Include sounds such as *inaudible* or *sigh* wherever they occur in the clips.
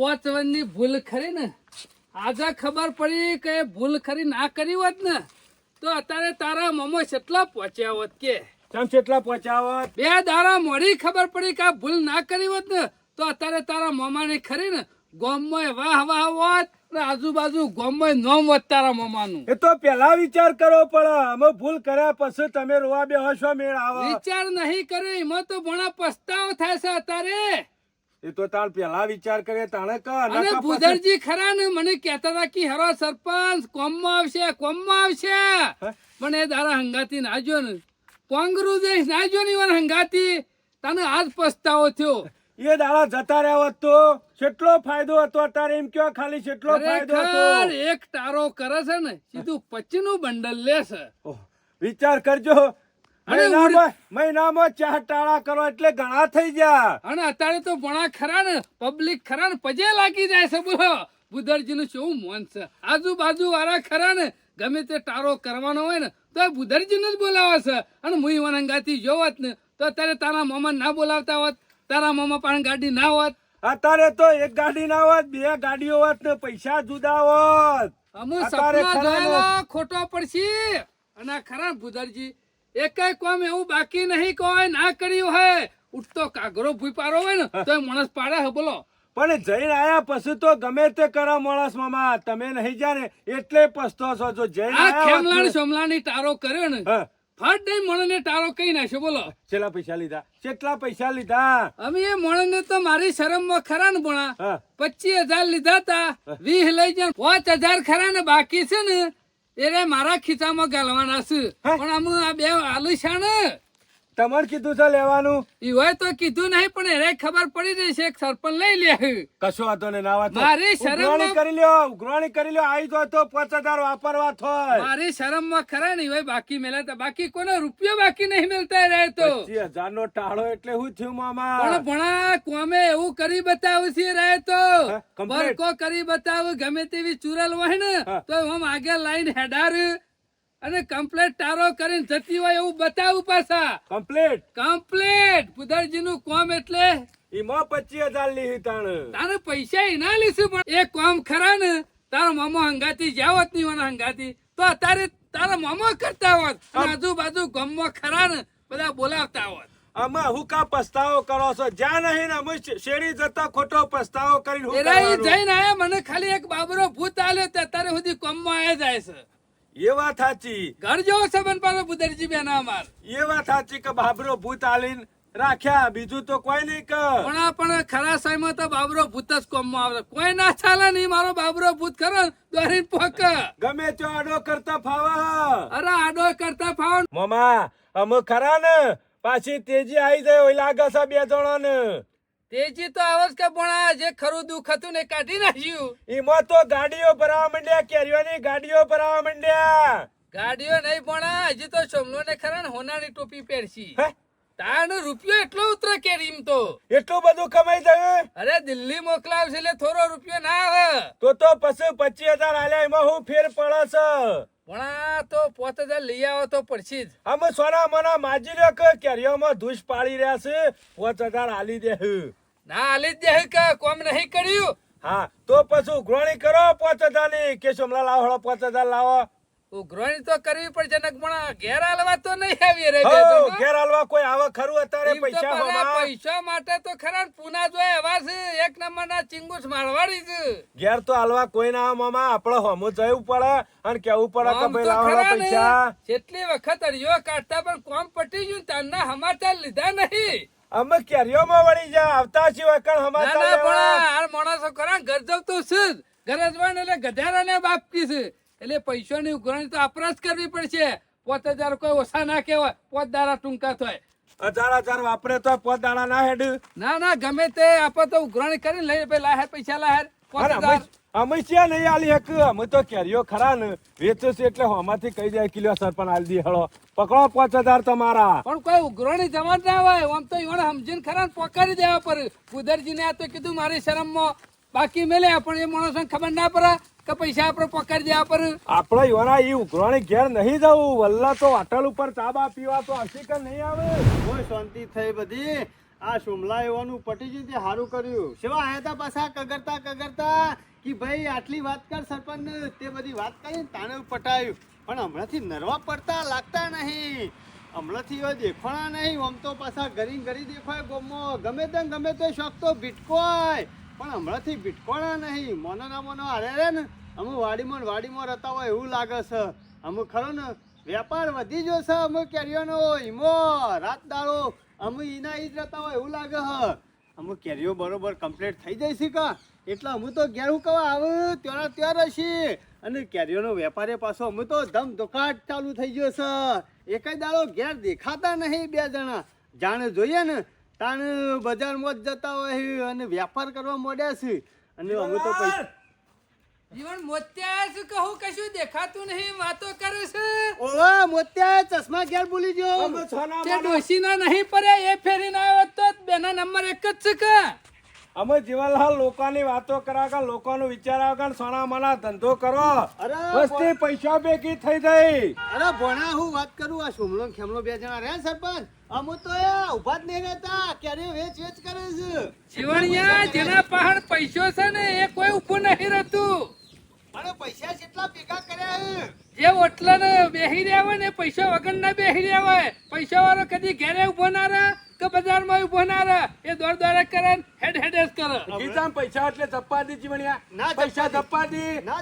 પોચવનની ભૂલ ખરી ને? આજે ખબર પડી કે ભૂલ ખરી ના કરી હોત ને તો અત્યારે તારા મોમો કેટલા પહોંચ્યા હોત કે? ચમ કેટલા હોત? બે દારા મોડી ખબર પડી કે આ ભૂલ ના કરી હોત ને તો અત્યારે તારા મોમાને ખરી ને? ગોમમાં વાહ વાહ હોત ને આજુબાજુ ગોમમાં નોમ હોત તારા મોમાનું. એ તો પેલા વિચાર કરવો પડે અમે ભૂલ કર્યા પછી તમે રોવા બે હશો મેળ આવો. વિચાર નહીં કર્યો એમાં તો ઘણા પસ્તાવો થાય છે અત્યારે. એ તો તાણ પેલા વિચાર કરે તાણે ક અને ભૂદરજી ખરા ને? મને કહેતા હતા કે હરો સરપંચ કોમમાં આવશે કોમમાં આવશે. પણ એ દારા હંગાતી ના જો ને. કોંગરુ દેશ ના જો ની વાર હંગાતી. તને આજ પસ્તાવો થયો. એ દાડા જતા રહ્યા હોત તો કેટલો ફાયદો હતો અત્યારે? એમ કયો ખાલી કેટલો ફાયદો હતો? એક તારો કરે છે ને સીધું પચીનું બંડલ લેશે વિચાર કરજો મહિનામાં ચાર ટાળા કરો એટલે ઘણા થઈ ગયા અને અત્યારે તો ભણા ખરા ને પબ્લિક ખરા ને પજે લાગી જાય છે બોલો બુધરજી નું શું મોન છે? આજુબાજુ વાળા ખરા ને ગમે તે ટાળો કરવાનો હોય ને તો બુધરજી ને જ બોલાવે છે. અને મુઈ વનંગાથી જોવત ને તો અત્યારે તારા મામા ના બોલાવતા હોત તારા મામા પણ ગાડી ના હોત. અત્યારે તો એક ગાડી ના હોત બે ગાડીઓ હોત ને પૈસા જુદા હોત. અમુ સપના ખોટો પડશે. અને ખરા બુધરજી એકેય કોમ એવું બાકી નહીં કોઈ ના કર્યું હે. ઉઠતો કાગરો ભૂપારો હોય ને *laughs* તો માણસ પાડે હે બોલો. પણ જઈને આયા પછી તો ગમે તે કરો માણસ મામા તમે નહીં જાણે એટલે પસ્તો છો જો જઈને આ ખેમલાણ ને- સોમલાની કર્યો ને ફટ દઈ મણને ટારો કઈ નાખ્યો બોલો. છેલ્લા પૈસા લીધા. કેટલા પૈસા લીધા? અમે એ મણને તો મારી શરમમાં ખરા ને ભણા પચીસ હજાર લીધા તા વીસ લઈ જાય પાંચ હજાર ખરા ને બાકી છે ને એ રે મારા ખિસ્સામાં ગાલવાના છે? પણ આમ આ બે આલુ છે ને તમારે કીધું છે લેવાનું? ઈ હોય તો કીધું નહીં પણ એને ખબર પડી રહી છે સરપંચ લઈ લે. કશો વાતો ને ના વાતો મારી શરમ કરી લ્યો ઉઘરાણી કરી લ્યો આવી તો તો પાંચ હજાર વાપરવા થોય. મારી શરમમાં ખરા નહીં હોય બાકી મેલા તા બાકી કોનો રૂપિયો બાકી નહીં મળતા રહે તો. હજાર નો ટાળો એટલે શું થયું પણ મામા ભણા કોમે એવું કરી બતાવું છે રહે તો. હા. બરકો કરી બતાવું ગમે તેવી ચુરલ હોય ને તો હું આગળ લાઈન હેડાર. અને કમ્પ્લેટ તારો કરીને જતી હોય એવું બતાવું પાછા. કમ્પ્લેટ કમ્પ્લેટ પુદરજી નું કોમ એટલે? એમાં પચીસ હજાર લીધી તાણ. તારે પૈસા એના લીધું પણ એ કોમ ખરા ને? તારો મામો હંગાતી જાવત નહીં મને હંગાતી. તો અત્યારે તારા મામો કરતા હોત આજુબાજુ ગમમાં ખરા ને બધા બોલાવતા હોત. અમે હું કા પસ્તાવો કરો છો? જ્યાં નહીં ને અમે શેરી જતા ખોટો પસ્તાવો કરીને? જઈને આયા મને ખાલી એક બાબરો ભૂત આલ્યો ત્યારે સુધી કોમમાં આયા જાય છે. એ વાત સાચી. ઘર જેવો સંબંધ પાડો બુદરજી બેન અમાર. એ વાત સાચી કે બાબરો ભૂત આલીન રાખ્યા. બીજું તો કોઈ નહીં કે. પણ આ પણ ખરા સમયમાં તો બાબરો ભૂત જ કોમમાં આવે કોઈ ના ચાલે નહીં મારો બાબરો ભૂત ખરો દોરીન પોક. ગમે તો આડો કરતા ફાવા અરે આડો કરતા ફાવ મમા અમે ખરા ને? પાછી તેજી આવી જાય ઓય લાગે છે બે જણા ને તેજી તો આવસ કે પણ જે ખરું દુઃખ હતું ને કાઢી નાખ્યું. એમાં તો ગાડીઓ ભરાવા માંડ્યા કેરીઓની ગાડીઓ ભરાવા માંડ્યા. ગાડીઓ નહીં પણ હજી તો સોમલો ને ખરા હોનાની ટોપી પહેરશી? તાનો રૂપિયો એટલો ઉતરે કેરીમ તો. એટલું બધું કમાઈ જાય અરે દિલ્હી મોકલાવશે એટલે થોડો રૂપિયો ના આવે. તો તો પછી પચીસ હજાર આલ્યા એમાં હું ફેર પડે છે પણ તો પોત હજાર લઈ આવો તો પડશે જ. અમે સોના મના માજી રહ્યો કે કેરીઓમાં ધૂસ પાડી રહ્યા છે? પોત હજાર આલી દે ના આલી જ દે કે કોમ નહીં કર્યું? હા તો પછી ઉઘરાણી કરો પાંચ હજારની કે લાવો હળો પાંચ હજાર લાવો. ઉઘરાણી તો કરવી પડશે ને ઘેર હાલવા તો નહીં આવી રે હો, બે તો. ઘેર હાલવા કોઈ આવે ખરું અત્યારે પૈસા પૈસા માટે તો ખરા ને જોય એવા છે. એક નંબર ના ચિંગુસ મારવાડી છે. ઘેર તો હાલવા કોઈ ના મામા આપડે હોમું જવું પડે અને કેવું પડે કે ભાઈ લાવો પૈસા? જેટલી વખત અડિયો કાઢતા પણ કોમ પટી ગયું તારના સમાચાર લીધા નહીં. અમે કેરીઓમાં વળી જા આવતા છીએ કણ ના હમાતા ના પણ લેવા. માણસો કરા ને ઘર જવ તો છે જ. ઘર જવાન એટલે ગધારાને બાપકી છે એટલે પૈસાની ઉઘરાણી તો આપણા જ કરવી પડશે પોત હજાર કોઈ ઓછા ના કહેવાય પોત દારા ટૂંકા થાય હજાર હજાર વાપરે તો પોત દાણા ના હેડ ના ના ગમે તે આપણે તો ઉઘરાણી કરીને લઈ પેલા લાહેર પૈસા લાહેર પોત. અમે છે ને નહીં આલી હક? અમે તો કેરીઓ ખરા ને વેચે છે એટલે હોમાંથી કહી જાય કિલો સરપણ આલી દી હળો. પકડો પાંચ હજાર તમારા. પણ કોઈ ઉઘરાણી જમા ના હોય આમ તો ઈવણ સમજીને ખરા ને પકડી દેવા પર કુદરજીને આ તો કીધું મારી શરમમાં બાકી મેલે પણ એ માણસને ખબર ના પડે કે પૈસા આપણે પકડી દેવા પર આપણે યોના ઈ ઉઘરાણી ઘેર નહીં જવું. વલ્લા તો અટલ ઉપર ચાબા પીવા તો હસી કે નહીં આવે? કોઈ શાંતિ થઈ બધી. આ સુમલા એવાનું પટી ગયું તે સારું કર્યું. સેવા આયા તા પાછા? કગરતા કગરતા. કે ભાઈ, આટલી વાત કર સરપંચ તે બધી વાત કરી તાણે પટાયું. પણ હમણાંથી નરવા પડતા લાગતા નહીં. હમણાંથી એવા દેખાણા નહીં. આમ તો પાછા ગરી ગરી દેખાય ગોમો. ગમે તે ગમે તે શોખ તો ભીટકોય. પણ હમણાંથી ભીટકોણા નહીં. મોનો ના મોનો હારે રે ને. અમુક વાડીમાં વાડીમાં રહેતા હોય એવું લાગે છે. અમુક ખરો ને, વેપાર વધી ગયો છે અમુક કેરીઓનો. ઈમો, રાત દાડો. અમુક ઈના ઈ જ રહેતા હોય એવું લાગે હ અમુક કેરીઓ બરોબર કમ્પ્લીટ થઈ જાય છે કા? એટલે અમે તો ઘેર હું કવા આવું ત્યાં ત્યાં રહેશે અને કેરીઓનો વેપારે પાછો અમે તો ધમ ધોકાટ ચાલુ થઈ ગયો છે. એક જ દાડો ઘેર દેખાતા નહીં બે જણા. જાણે જોઈએ ને તાણ બજારમાં જ જતા હોય અને વેપાર કરવા મોડ્યા છે. અને અમે તો પૈસા જીવન મોત્યા શું કહું કશું દેખાતું નહીં વાતો કરે છે. ઓવા મોત્યા ચશ્મા ઘેર ભૂલી ગયો. તે ડોશીના નહીં પડે એ ફેરીને આવ્યો તો બેના નંબર એક જ છે કે? અમે જીવનલાલ લોકોની વાતો કરા લોકોનો વિચાર આવે સોના મના ધંધો કરો. અરે વસ્તી પૈસા ભેગી થઈ જઈ અરે ભણા હું વાત કરું આ સુમલો ખેમલો બે જણા રહ્યા સરપંચ? અમુ તો એ ઊભા જ નહીં રહેતા ક્યારે વેચ વેચ કરે છે? જીવણિયા જેના પહાડ પૈસો છે ને એ કોઈ ઉભું નહીં રહેતું. અને પૈસા કેટલા ભેગા કર્યા છે જે ઓટલા ને બેહી રહ્યા હોય ને પૈસા વગર ના બેહી રહ્યા હોય પૈસા વાળો કદી ઘેરે ઊભો ના રહે. ઊભો ના રહે. એ દોડ દોડ કરે હેડ હેડ જ કરે. ગીતામાં પૈસા એટલે જપ્પા દી જીવણિયા. ના પૈસા જપ્પા દી ના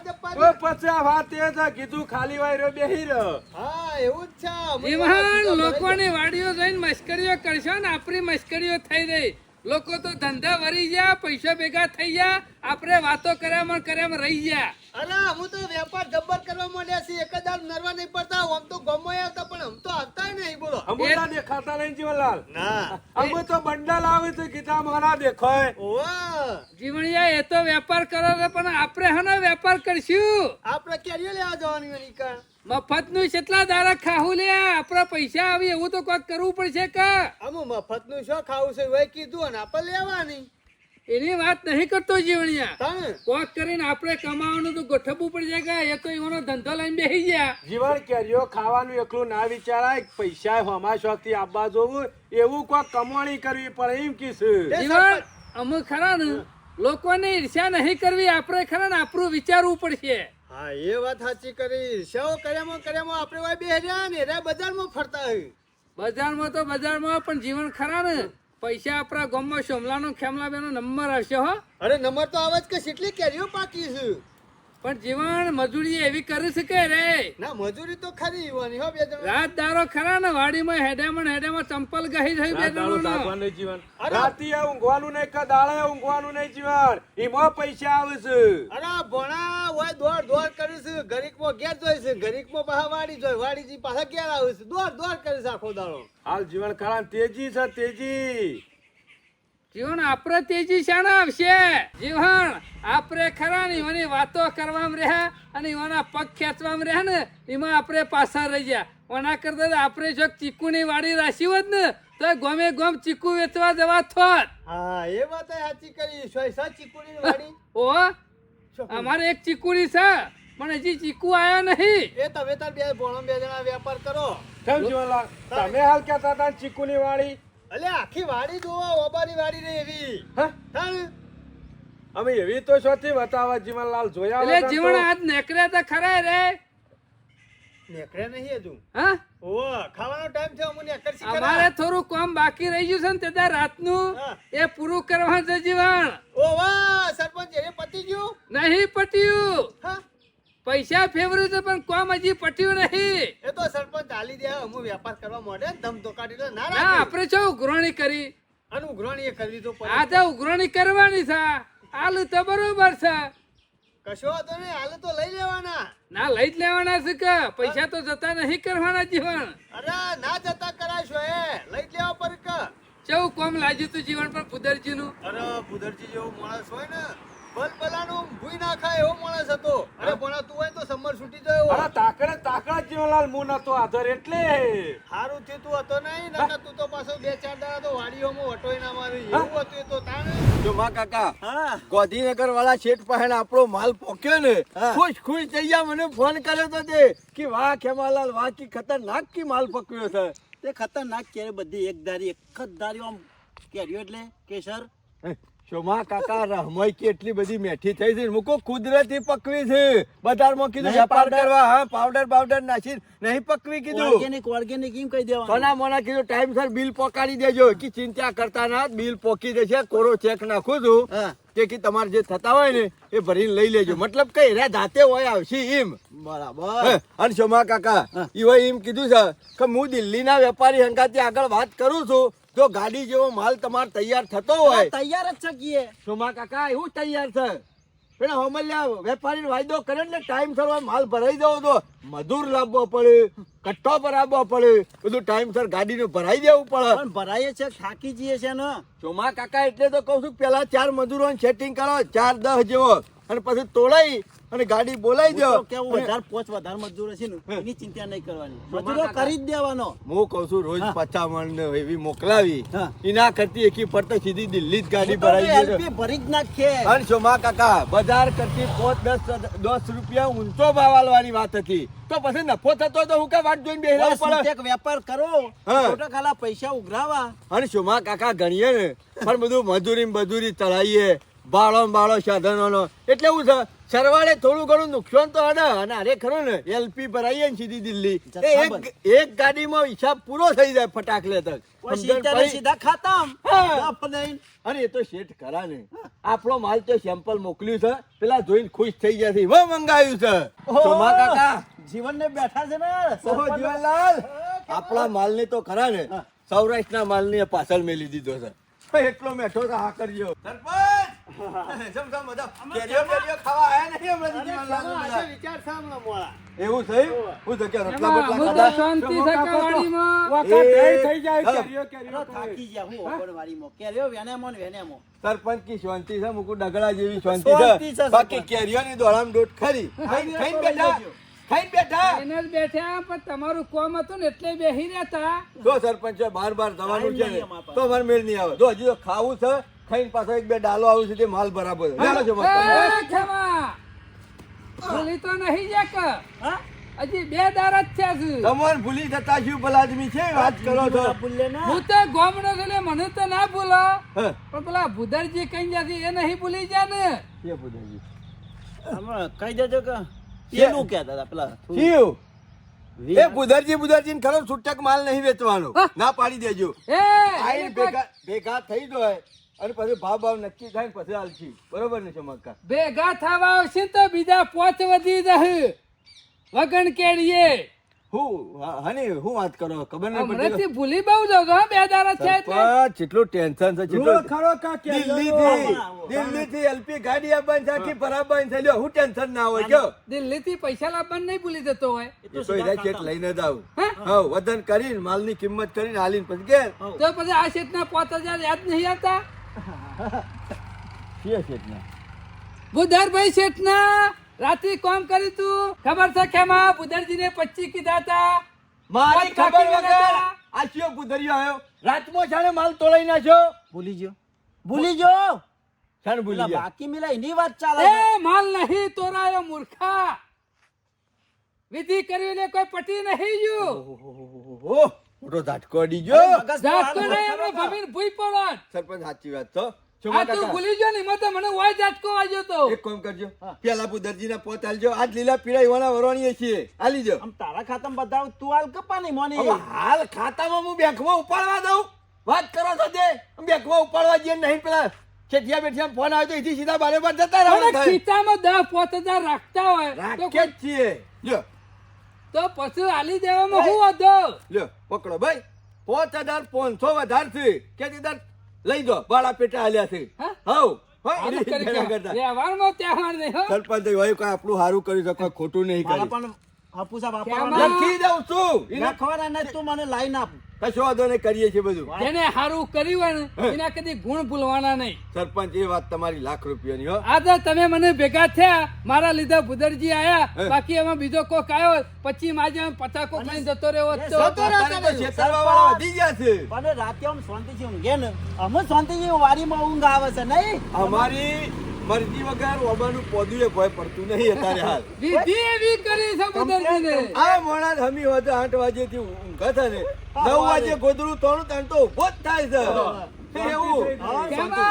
પછી આ વાત એ છે કીધું ખાલી વાય રહ્યો બેહી રહ્યો. હા એવું જ છે. કીધું લોકોની વાડીઓ જઈને મશ્કરીઓ કરશો ને આપણી મશ્કરીઓ થઈ રહી. લોકો તો ધંધા વરી ગયા પૈસા ભેગા થઈ ગયા આપણે વાતો કર્યામાં કર્યામાં રહી ગયા. અરે હું તો વેપાર જબ્બર કરવા માંડ્યા છે એક જ નરવા નહીં પડતા આમ તો ગમો આવતા પણ આમ તો આવતા નહીં બોલો. અમુલા ને ખાતા નહીં જીવનલાલ. ના. અમે તો બંડલ આવે તો ગીતા મારા દેખાય. ઓવા જીવણિયા એ તો વેપાર કરો પણ આપણે હનો વેપાર કરશું? આપણે કેરીઓ લેવા જવાની હોય મફતનું કેટલા દાડા ખાવું લે? આપણા પૈસા આવી એવું તો કોક કરવું પડશે કે? અમુ મફતનું શું ખાવું છે હોય કીધું અને આપણે લેવાની. એની વાત નહીં કરતો જીવણિયા. કોક કરીને આપણે કમાવાનું તો ગોઠવવું પડશે કે? એ તો એનો ધંધો લઈને બેસી ગયા. જીવન કેરીઓ ખાવાનું એકલું ના વિચારાય પૈસા હમા શોખથી આપવા જોવું એવું કોક કમાણી કરવી પડે એમ કીધું જીવણ? અમુક ખરા ને લોકોને ઈર્ષ્યા નહીં કરવી આપણે ખરા ને આપણું વિચારવું પડશે. હા એ વાત સાચી કરી. શો કર્યામાં કર્યામાં આપણે વાય બે રહ્યા ને રે બજારમાં ફરતા હોય. બજારમાં તો બજારમાં પણ જીવન ખરા ને. પૈસા આપણા ગામમાં સોમલાનો ખેમલા બેનો નંબર આવશે હો. અરે નંબર તો આવે જ કે કેટલી કેરીઓ પાકી છે. પણ જીવન મજૂરી એવી કરી શકે રે. ના મજૂરી તો ખરી ઈવાની હો બે જણ. રાત દારો ખરા ને વાડીમાં હેડામાં ને હેડામાં ચંપલ ગહી થઈ બે જણ દાડો જીવન. રાતી રાતે ઊંઘવાનું નહીં કે દાડે ઊંઘવાનું નહીં જીવન. એમાં પૈસા આવે છે. અરે ભણા હોય દોડ દોડ કરે છે. ગરીકમાં ઘેર જોઈ છે. ગરીકમાં પાછા વાડી જોઈ વાડીથી પાછા ઘેર આવે છે. દોડ દોડ કરે છે આખો દાડો. હાલ જીવન ખરા તેજી છે તેજી. જીવન આપણે તેજી શાણા આવશે. જીવન આપણે ખરા ને એવાની વાતો કરવામાં રહ્યા અને એવાના પગ ખેંચવામાં રહ્યા ને એમાં આપણે પાછા રહી ગયા. ઓના કરતા આપણે જો ચીકુની વાડી રાશી હોત ને તો ગમે ગમ ચીકુ વેચવા જવા થોત. હા એ વાત સાચી કરી. સોય ચીકુની વાડી? ઓ અમારે એક ચીકુડી છે પણ હજી ચીકુ આયા નહીં. એ તમે તાર બે ભોળમ બે જણા વેપાર કરો. તમે હાલ કહેતા હતા ચીકુની વાળી અલે આખી વાડી જોવા ઓબાની વાડી રે એવી. હા? અમે એવી તો સોથી બતાવા જીવનલાલ જોયા એટલે જીવન આજ નેકરે તો ખરા રે. નેકરે નહીં હજુ. હા? ઓ ખાવાનો ટાઈમ છે અમને ખરા. અમારે થોડું કામ બાકી રહી ગયું છે ને તે રાતનું. એ પૂરું કરવાનું છે જીવન ઓ વાહ સરપંચ એ પતી ગયું? નહીં પટ્યું. હા. પૈસા ફેવર્યું છે પણ કોમ હજી પટ્યું નહીં. સરપંચ દે હું વેપાર કરવા માંડે ને ધમ ધોકાટી તો ના ના આપણે છો ઉઘરણી કરી. અને ઉઘરણી એ કરવી તો આ તો ઉઘરણી કરવાની છે. હાલ તો બરોબર છે. કશો તો નહીં હાલ તો લઈ લેવાના. ના લઈ જ લેવાના છે કે? પૈસા તો જતા નહીં કરવાના જીવન. અરે ના જતા કરાશો એ. લઈ જ લેવા પર કે કેવું કોમ લાગ્યું તું જીવન પર કુદરતી નું અરે ભૂદરજી જેવું માણસ હોય ને ભલ ભૂઈ ના ખાય એવો માણસ હતો. અરે ભણા તું હોય તો સમર છૂટી જાય અરે તાકડે તાકડા જીવનલાલ હું નતો આધર એટલે. હારું થયું તું હતો નહીં ના તું તો પાછો બે ચાર દાડા તો વાડીઓમાં વટોઈ ના મારી. એવું હતું એ તો તાણે. જો માં કાકા હા. ગાંધીનગર વાળા શેઠ પહેણ આપણો માલ પોક્યો ને ખુશ ખુશ થઈ ગયા મને ફોન કર્યો તો તે કે વાહ ખેમાલાલ વાહ કી ખતરનાક કી માલ પકવ્યો છે. તે ખતરનાક કે બધી એક ધારી એક જ ધારી આમ કેર્યો એટલે કેસર. શોમા કાકા રહમય કેટલી બધી મેઠી થઈ છે મૂકો કુદરતી પકવી છે. બજારમાં કીધું વેપાર. કરવા હા પાવડર પાવડર નાખી નહીં પકવી કીધું. ઓર્ગેનિક ઓર્ગેનિક એમ કહી દેવા સોના મોના કીધું ટાઈમસર બિલ પોકાડી દેજો. કે ચિંતા કરતા ના બિલ પોકી દેશે કોરો ચેક નાખું છું. કે કે તમારે જે થતા હોય ને એ ભરીને લઈ લેજો. મતલબ કઈ રે જાતે હોય આવશે એમ. બરાબર. અને શોમા કાકા એ હોય એમ કીધું છે કે હું દિલ્હીના વેપારી હંગાથી આગળ વાત કરું છું જો ગાડી જેવો માલ તમારે તૈયાર થતો હોય. તૈયાર જ શકીએ કીએ. સોમા કાકા એવું તૈયાર છે? પેલા હોમલ્યા વેપારી વાયદો કરે ને ટાઈમ સર માલ ભરાઈ જવો તો મજૂર લાવવો પડે કટ્ટો ભરાવવો પડે બધું ટાઈમસર ગાડીને ભરાઈ દેવું પડે. પણ ભરાઈએ છે થાકી જઈએ છે ને. ચોમા કાકા એટલે તો કહું છું પેલા ચાર મજૂરો સેટિંગ કરો ચાર દસ જેવો. અને પછી તોડાઈ અને ગાડી બોલાવી દો. કેવું વધારે પોચ વધારે મજૂર છે ને એની ચિંતા નહીં કરવાની. મજૂરો કરી જ દેવાનો. હું કહું છું રોજ. પચામણ ને એવી મોકલાવી. એના કરતી એકી પડતા સીધી દિલ્હી જ ગાડી ભરાઈ ગઈ ભરી જ નાખે અને શોમા કાકા બજાર કરતી પોચ દસ દસ રૂપિયા ઊંચો ભાવ આલવાની વાત હતી. તો પછી નફો થતો તો હું કે વાટ જોઈને બસ પડે? એક વેપાર કરો. ખોટા ખાલા પૈસા ઉઘરાવા. અને શોમા કાકા ગણીએ ને પણ બધું મજૂરી મજૂરી ચલાવીએ. બાળો બાળો સાધનોનો. એટલે એવું છે સરવાળે થોડું ઘણું નુકસાન તો હને અને અરે ખરું ને એલપી ભરાઈએ ને સીધી દિલ્હી. એક એક ગાડીમાં હિસાબ પૂરો થઈ જાય ફટાકલે તક? સીધા ખાતામ. અને એ તો શેઠ ખરા ને. આપણો માલ તો સેમ્પલ મોકલ્યું છે. પેલા જોઈને ખુશ થઈ ગયા છે. મંગાવ્યું છે? સોમા કાકા. જીવનને બેઠા છે ને. ઓહો. જીવનલાલ. આપણા માલની તો ખરા ને. સૌરાષ્ટ્રના માલની પાછળ મેલી દીધો છે. એટલો મેઠો હા કરજો સરપંચ! *laughs* જમ જમ બધા. કેરીઓ કેરીઓ ખાવા આયા નહીં હમણાં જીવનલાલ ને વિચાર છે મોળા એવું થયું હું તો કે રોટલા એમાં બોટલા હું તો ખાધા? શાંતિ છે વખત એ, થઈ જાય કેરીઓ કેરીઓ થાકી ગયા હું ઓગણવાડીમાં. કેરીઓ વેનેમો ને વેનેમો. સરપંચ કી શાંતિ છે મુકુ ડગડા જેવી શાંતિ છે. બાકી કેરીઓ ની દોડામ દોડ ખરી. ખાઈને ખાઈને બેઠા. ખાઈને બેઠા. એને જ બેઠા પણ તમારું કોમ હતું ને એટલે બેહી રહેતા. જો સરપંચ બાર બાર જવાનું છે. તો મારે મેળ નહીં આવે. જો હજી તો ખાવું છે ખાઈને પાછો એક બે ડાલો આવ્યો છે તે માલ બરાબર. ભૂલી તો નહીં જા હજી બે દાર જ થયા છે. તમોન ભૂલી જતા શું ભલા આદમી છે વાત કરો છો. ના. હું તો ગોમડો એટલે મને તો ના ભૂલો. પણ પેલા ભુદરજી કઈ જશે એ નહીં ભૂલી જા ને. કે ભૂદેજી? હમણાં કહી દેજો કે પેલું કહેતા હતા પેલા. શિવ, એ બુધરજી બુધરજી ને ખરો છૂટક માલ નહીં વેચવાનો. ના પાડી દેજો. એ ભેગા ભેગા થઈ જાય અને પછી ભાવ ભાવ નક્કી થાય પછી હાલશી બરોબર ને ચમત્કાર? ભેગા થવા આવશે તો બીજા પોચ વધી જશે. વગણ કેડીએ હું હા, હની હું વાત કરો? ખબર નહીં પડતી. હમણાંથી ભૂલી બહુ જાવ છો, બે દાડા છે જેટલું ટેન્શન છે જેટલું ખરો કા દિલ્હી થી દિલ્હી થી એલપી ગાડી આપવાની આખી બરાબર થઈ લ્યો હું ટેન્શન ના હોય જો દિલ્હી થી પૈસા લાવવાનું નહીં ભૂલી જતો હોય. એ તો એના ચેક લઈને જ આવું. હા? હા વજન કરીને માલની કિંમત કરીને હાલીને પછી કે તો પછી આ શેઠના પાંચ હજાર યાદ નહીં આવતા? બુધારભાઈ શેઠના રાત્રે કામ કર્યું તું? ખબર છે ખેમા? બુધરજીને પચીસ કીધા હતા. મારી ખબર વગર આ ચિયો બુધરિયો આવ્યો. રાતમાં જાણે માલ તોડાઈ નાખ્યો. ભૂલી ગયો. ભૂલી ગયો? જાણે ભૂલી પેલા બાકી મિલા એની વાત ચાલે એ માલ નહીં તોરાયો મૂર્ખા. વિધિ કરી લે કોઈ પટી નહીં ગયું. ઓહો, મોટો ઝાટકો અડી ગયો. મગજ નહીં એમને ભમીને ભૂઈ પડત સરપંચ સાચી વાત તો. આ તું ભૂલી ગયો ને મત મને વાય જાતકો આવ્યો તો. એક કામ કરજો. પેલા બુધરજી ના પોત આલજો. આજ લીલા પીળા ઈવાના વરોણીએ છીએ. આલી જો. આમ તારા ખાતામાં બતાવ તું હાલ કપા નહીં મોની? હાલ ખાતામાં હું બેંકમાં ઉપાડવા દઉં. વાત કરો છો તે બેંકમાં ઉપાડવા જઈએ નહીં પેલા છેઠિયા બેઠિયા ફોન આવે તો એથી સીધા બારે બાર જતા રહો ખીચામાં દસ પોત હજાર રાખતા હોય રાખે જ છીએ. લ્યો તો પછી આલી દેવામાં હું વાંધો? લ્યો પકડો ભાઈ. પાંચ હજાર પાંચસો વધારે છે કે લઈ જો બાળા પેટા હાલ્યા છે. હા? હવ. કરી સરપંચ હોય આપણું સારું કરી છે ખોટું નહીં મારા કર્યું પણ હાપુસા કેમાં? બાપા લખી દઉં છું. તું મને લાઈન આપ. કશો વાંધો નહીં કરીએ છીએ બધું. જેને સારું કર્યું હોય ને એના કદી ગુણ ભૂલવાના નહીં. સરપંચ એ વાત તમારી લાખ રૂપિયાની હો. આજે તમે મને ભેગા થયા મારા લીધે ભુદરજી આયા બાકી એમાં બીજો કોક આવ્યો પછી માજે પચાકો ખાઈને જતો રહ્યો જતો રહ્યો. અત્યારે તો છેતરવાવાળા વધી ગયા છે. પણ રાતે આમ શાંતિથી ઊંઘે ને. અમે શાંતિથી વાડીમાં ઊંઘ આવે છે નહીં? અમારી મરજી વગર ઓબાનું પોદું એ ભય પડતું નહીં અત્યારે હાલ. વિધિ એવી કરી છે ભુદરજીને આ મોણા હમી હોતે આઠ વાગે થી ઊંઘા થાય ને. નવ વાગે ગોદડું તોણ તાણ તો ઊભો જ થાય છે. એવું?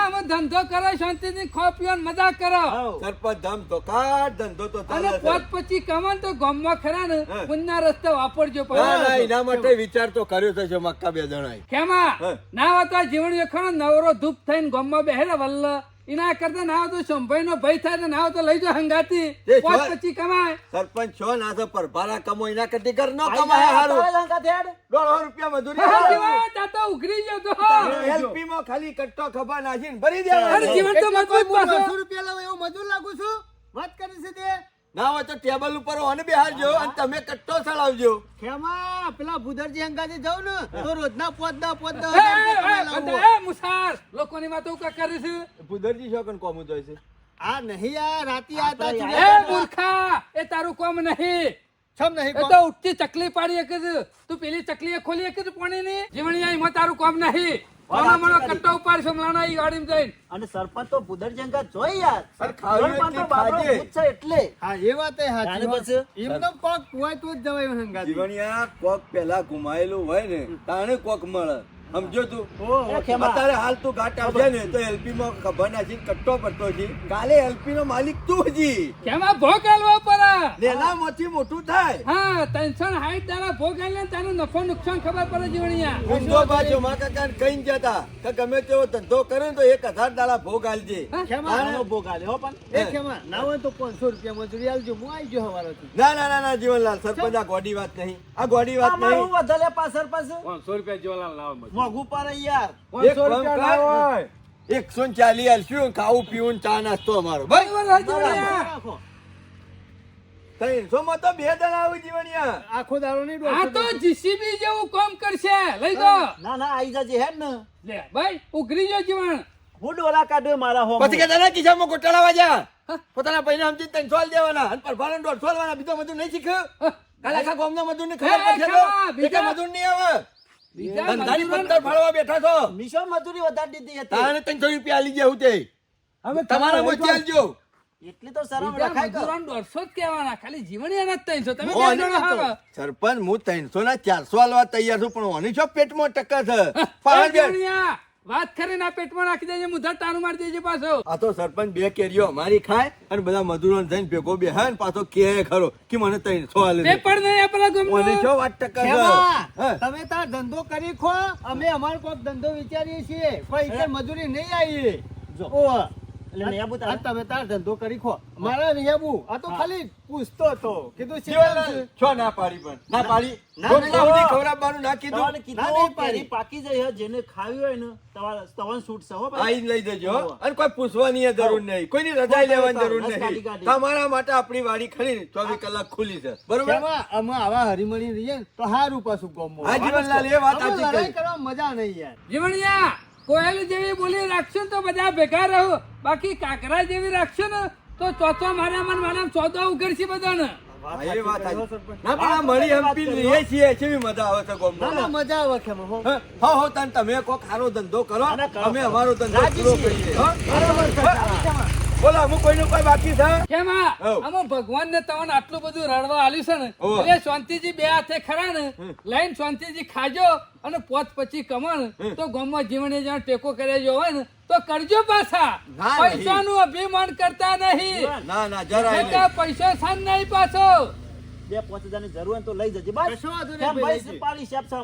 અમે ધંધો કરો શાંતિથી ખો પીઓ મજા કરો. સરપંચ ધમ તો કાઢ ધંધો તો અને પોત પછી કમાન તો ગામમાં ખરા ને. પુણ્યના રસ્તે વાપરજો પણ. એના માટે વિચાર તો કર્યો છે મક્કા બે જણાએ. કેમાં ના જીવન વેખણો નવરો ધૂપ થઈને ગામમાં બેહે ને વલ્લ. એના કરતા ના તો સંભાઈ નો ભય થાય ના તો લઈ હંગાતી. પછી કમાય. સરપંચ છો ના તો પરભારા કમો એના કરતી ઘર ન કમાય હારું. દોઢસો રૂપિયા મજૂરી હા, આવે. જીવન, તા તો ઉઘરી ગયો તો. એલપી માં ખાલી કટ્ટો ખભા નાખીને ભરી દેવા જીવન તો મજૂર રૂપિયા લઉં એવું મજૂર લાગુ છું? વાત કરી છે તે? ના હોય તો ટેબલ ઉપર ઓને બેહારજો અને તમે કટ્ટો ચડાવજો. ખેમા પેલા ભૂદરજી અંગાથી જાઉં ને તો રોજના એ. બધા, એ, મુસાર લોકોની વાતો કા કરે છે? ભૂદરજી છો કન કોમ જોઈ છે? આ નહીં આ રાતી આતા એ મૂર્ખા એ તારું કોમ નહીં. છમ નહીં એ કોમ. તો ઉઠતી ચકલી પાડી એક તું પેલી ચકલી ખોલી એક જ પાણી ની જીવણી એમાં તારું કોમ નહીં. મારો મારો કટ્ટો ઉપાડ છે ઈ ગાડીમાં જઈને અને સરપંચ તો ભૂદરજંગા જોઈ યાર ખાવી એટલી ખાજે. છે એટલે હા એ વાત એ પછી? એમનો કોક હોય તો જ જવાય હંગાથી. જીવણિયા કોક પેલા ઘુમાયેલું હોય ને તાણે કોક મળે સમજો તું? અત્યારે હાલ તું ઘાટ આવશે ને તો એલપી માં ખબર છે કટ્ટો પડતો છે. કાલે એલપી નો માલિક તું હજી. કેમાં ભોગ આલવા પડે? લેલા માંથી મોટું થાય. હા ટેન્શન ને સાઠ દાડા ભોગ આલે ને તારું નફો નુકસાન ખબર પડે જીવણીયા. ઊંધો બાજુ માં કાકા કઈ જતા કે ગમે તેવો ધંધો કરે તો એક હજાર દાડા ભોગ આલજે. આનો ભોગ આલ્યો હો પણ. એ કેમાં? ના હોય તો 500 રૂપિયા મજૂરી આલજો હું આવી જો હવારો ના ના ના ના જીવનલાલ સરપંચ આ ગોડી વાત નહીં. આ ગોડી વાત નહીં. વધારે પાછળ પાછળ? પાંચસો રૂપિયા જીવનલાલ લાવ. મોંઘું પડે યાર. એકસો રૂપિયા. એકસો ને ચાલી આલશું ખાવું પીવું ચા નાસ્તો અમારો. બસ બરાબર હે જીવણીયા રાખો. ત્રણસો માં તો બે જણા આવે જીવણિયા આખો દાડો નહીં આ તો જીસીબી જેવું કામ કરશે. લઈ દો ના ના આઈ જજે હે ને. લે ભાઈ ઉઘરી જો જીવન. હું ડોલા કાઢ્યો મારા હોમ. પછી કે ગોટાળા પોતાના પૈસા સમજી ત્રણસો દેવાના. અને પરભારણ દોઢસો આલવાના બીજો મજૂર નહીં શીખ્યું કાલે આખા ગામના મજૂર ને ખબર પડશે બીજા- મજૂર નહીં આવે. ધંધાની પત્તર ફાળવા બેઠા છો. મિશો મજૂરી વધારી દીધી હતી. તારે ત્રણસો રૂપિયા આલી ગયા તે હવે તમારા મોચી આલજો એટલી તો શરમ રખાય કર દોઢસો જ કહેવાના. ખાલી જીવન એના ત્રણસો. તમે. સરપંચ હું ત્રણસો ના ચારસો આલવા તૈયાર છું પણ ઓની છો પેટમાં ટક્કર છે? *laughs* વાત કરીને આ પેટમાં નાખી દેજે મુધા તારું મારી દેજે પાછો આ તો સરપંચ બે કેરીઓ મારી ખાય અને બધા મજૂરો જઈને ભેગો બે ને પાછો કે ખરો કે મને આલે છે. પેપર નહીં આપેલા ગમનો. મને છો વાત ટક્કર હા. તમે તાર ધંધો કરી ખો અમે અમારો કોક ધંધો વિચારીએ છીએ કોઈ મજૂરી નહીં આવી જો. ઓવા. તમે તાર ધંધો કરી ખો. મારા નહીં આ તો ખાલી પૂછતો હતો. કીધું છો. ના પાડી પણ? ના પાડી? ના, જો ના, સુધી ના. ખવડાવવાનું ના કીધું? કીધું પાડી. પાકી જાય જેને ખાવી હોય ને તમારે તવન છૂટ છે હો લઈ જજો અને કોઈ પૂછવાની જરૂર નહીં. કોઈની રજા લેવાની જરૂર નહીં. તમારા માટે આપણી વાડી ખરી ચોવીસ કલાક ખુલી છે. બરોબર? અમે આવા હરીમળી રહીએ તો હારું પાછું ગમો જીવનલાલ, એ વાત મજા નહીં યાર. જીવણીયા! કોયલ જેવી બોલી રાખશો ને તો બધા ભેગા રહો. બાકી કાકરા જેવી રાખશો ને તો ચોથો મારા મન મારા ચોથો ઉઘડશે બધાને. હા, એ વાત સાચી. ના પણ આ મળી હંપી રહીએ છીએ મજા આવે છે ના ગામમાં. ના મજા આવે ખેમા હા, હો હો તને તમે કોઈ ખારો ધંધો કરો. અમે અમારો ધંધો પૂરો કરીએ. હો? બોલો અમુક કોઈનું કોઈ બાકી છે? કેમ. આમાં ભગવાન ને તમને આટલું બધું રડવા આલ્યું છે ને? એટલે શાંતિજી બે હાથે ખરા ને લઈને શાંતિજી ખાજો અને પોત પછી કમણ. તો ગામમાં જીવને જ્યાં ટેકો કરે જો હોય ને તો કરજો પાછા. પૈસા નું પૈસાનું અભિમાન કરતા નહીં. ના ના નહીં. પૈસા સાન નહીં પાછો. બે પાંચ હજારની જરૂર હોય તો લઈ જજે. બસ. કેમ ભાઈ, પાડી શેપ છે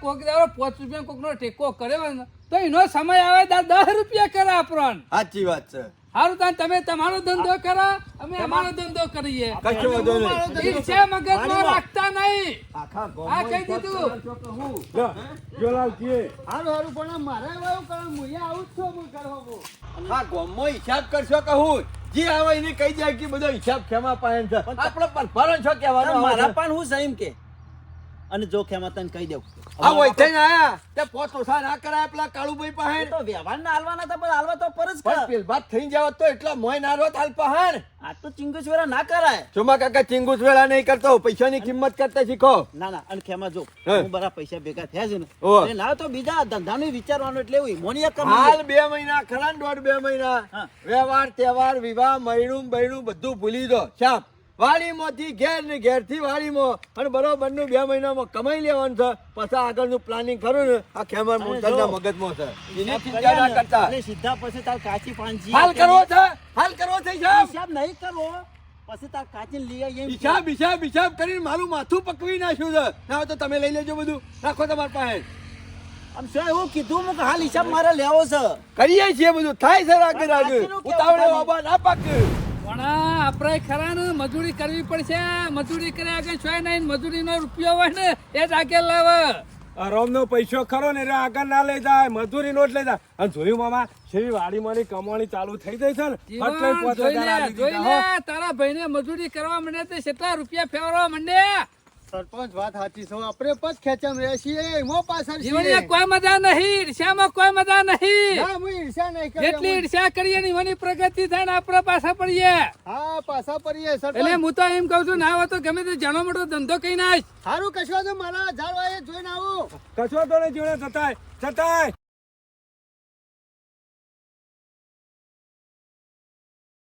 કોક દાડો પાંચ રૂપિયા કોક નો ટેકો કર્યો ને તો એનો સમય આવે ત્યારે દસ રૂપિયા કરે આપણને. સાચી વાત છે. તાન તમે તમારો ધંધો કરો અમે અમારો ધંધો કરીએ. કશો વાંધો નહીં. મગજમાં રાખતા નહીં. આ કહી દીધું. જોલાલ કે હારું હારું પણ મારે એવું કારણ હું આવું જ છું હું કરવા હા ગોમો હિસાબ કરશો કહું જે આવે એને કહી જાય કે બધો હિસાબ ખેમા પાયન છે. આપણો પરફારો છો કહેવાનો મારા પણ હું સહીમ કે? અને જો ખેમા તને કહી દઉં. આ થઈને આયા. તે પોત ઓછા ના કરાય પેલા કાળુભાઈ પાસે. તો વ્યવહાર ના હાલવાના હતા પણ હાલવા તો પર જ પણ કર. પેલ બાદ થઈ જાવ તો એટલા મોય ના રોત હાલ પહાણ આ તો ચિંગુસવેરા ના કરાય. ચોમા કાકા ચિંગુસ વેળા નહીં કરતો. પૈસાની કિંમત કરતા શીખો. ના ના અને ખેમા જો હે. બરા પૈસા ભેગા થયા છે ને. ના તો બીજા ધંધાનું વિચારવાનું એટલે એવું મોનિયા કમ હાલ બે મહિના ખરા ને દોઢ બે મહિના. વ્યવહાર તહેવાર વિવાહ મૈણું બૈણું બધું ભૂલી દો. શાપ વાડીમાંથી ઘેર ને ઘેરથી વાડીમાં. અને બરોબરનું બે મહિનામાં કમાઈ લેવાનું છે. પછી આગળનું પ્લાનિંગ કરું ને આ ખેમર જો. મગજમાં છે. એની ચિંતા ના કરતા. સીધા પછી તાર કાચી પાંચી હાલ કરવો છે? હાલ કરવો છે હિસાબ? નહીં કરવો. પછી તાર કાચી લઈ આવીએ હિસાબ હિસાબ હિસાબ કરીને મારું માથું પકવી નાખ્યું છે. ના તો તમે લઈ લેજો બધું. રાખો તમારી પાસે. આમ સર એવું કીધું કે હાલ હિસાબ મારે લેવો છે. કરીએ છીએ બધું. થાય છે રાગે રાગે. ઉતાવળે બાબા ના પાકે. પણ આપણે ખરા ને મજૂરી કરવી પડશે. મજૂરી કર્યા આગળ છો નહીં મજૂરીનો રૂપિયો હોય ને એ જ આગળ લાવે. આરામનો પૈસો ખરો ને એટલે આગળ ના લઈ જાય મજૂરી નો જ લઈ જાય. અને જોયું મામા શેવી વાડીમાંની કમાણી ચાલુ થઈ ગઈ છે ને તારા ભાઈને મજૂરી કરવા માંડે તે કેટલા રૂપિયા ફેરવા માંડે સરપંચ વાત સાચી છે. આપણે પદ ખેંચમ રહે છીએ. એમાં પાછળ જીવન છીએ. કોઈ મજા નહીં. ઈર્ષ્યામાં કોઈ મજા નહીં? ના હું ઈર્ષ્યા નહીં કરી જેટલી અમે. ઈર્ષ્યા કરીએ ને એની પ્રગતિ થાય ને આપણે પાછા પડીએ. હા પાછા પડીએ એટલે હું તો એમ કહું છું ના હોય તો ગમે તે જાણો મોટો ધંધો કઈ નાખ સારું કશો તો મારા ઝાડવા એ જોઈને આવું. કશો તો નહીં જીવડે જતાય જતાય.